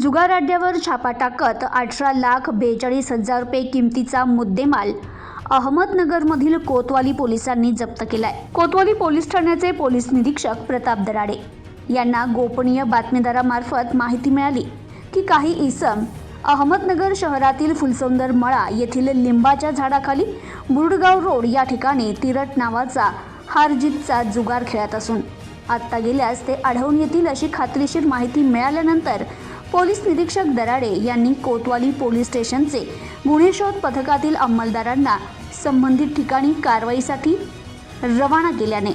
जुगार अड्ड्यावर छापा टाकत अठरा लाख बेचाळीस हजार रुपये किमतीचा मुद्देमाल अहमदनगरमधील कोतवाली पोलिसांनी जप्त केलाय. कोतवाली पोलीस ठाण्याचे पोलीस निरीक्षक प्रताप दराडे यांना गोपनीय बातमीदारामार्फत माहिती मिळाली की काही इसम अहमदनगर शहरातील फुलसौंदर मळा येथील लिंबाच्या झाडाखाली बुरडगाव रोड या ठिकाणी तिरट नावाचा हारजीतचा जुगार खेळत असून आत्ता गेल्यास ते आढळून येतील अशी खात्रीशीर माहिती मिळाल्यानंतर पोलीस निरीक्षक दराडे यांनी कोतवाली पोलीस स्टेशनचे गुन्हे शोध पथकातील अंमलदारांना संबंधित ठिकाणी कारवाईसाठी रवाना केल्याने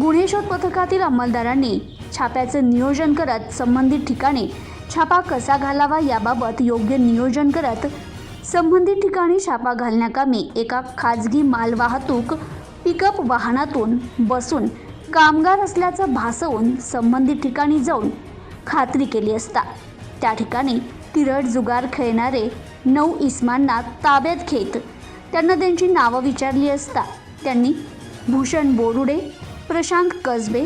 गुन्हे शोध पथकातील अंमलदारांनी छाप्याचं नियोजन करत संबंधित ठिकाणी छापा कसा घालावा याबाबत योग्य नियोजन करत संबंधित ठिकाणी छापा घालण्याकामी एका खाजगी मालवाहतूक पिकअप वाहनातून बसून कामगार असल्याचं भासवून संबंधित ठिकाणी जाऊन खात्री केली असता. त्या ठिकाणी तिरट जुगार खेळणारे नऊ इस्मांना ताब्यात घेत त्यांना त्यांची नावं विचारली असता. त्यांनी भूषण बोरुडे प्रशांत कसबे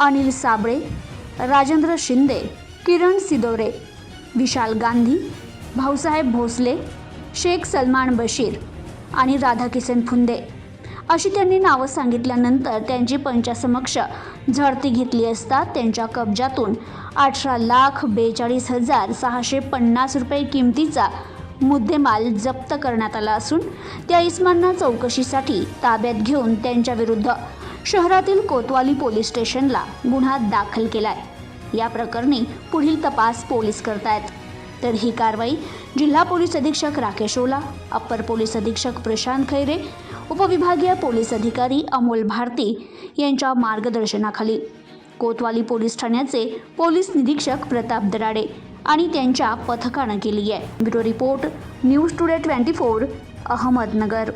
अनिल साबळे राजेंद्र शिंदे किरण सिदोरे विशाल गांधी भाऊसाहेब भोसले शेख सलमान बशीर आणि राधाकिसन फुंदे अशी त्यांनी नावं सांगितल्यानंतर त्यांची पंचासमक्ष झडती घेतली असता त्यांच्या कब्जातून अठरा लाख बेचाळीस हजार सहाशे पन्नास रुपये किमतीचा मुद्देमाल जप्त करण्यात आला असून त्या इस्मांना चौकशीसाठी ताब्यात घेऊन त्यांच्याविरुद्ध शहरातील कोतवाली पोलीस स्टेशनला गुन्हा दाखल केलाय. या प्रकरणी पुढील तपास पोलीस करतायत. तर ही कारवाई जिल्हा पोलीस अधीक्षक राकेश ओला अप्पर पोलीस अधीक्षक प्रशांत खैरे उपविभागीय पोलीस अधिकारी अमोल भारती यांच्या मार्गदर्शनाखाली. कोतवाली पोलीस ठाण्याचे पोलीस निरीक्षक प्रताप दराडे आणि त्यांच्या पथकानं केली आहे bureau report news today twenty four Ahmednagar.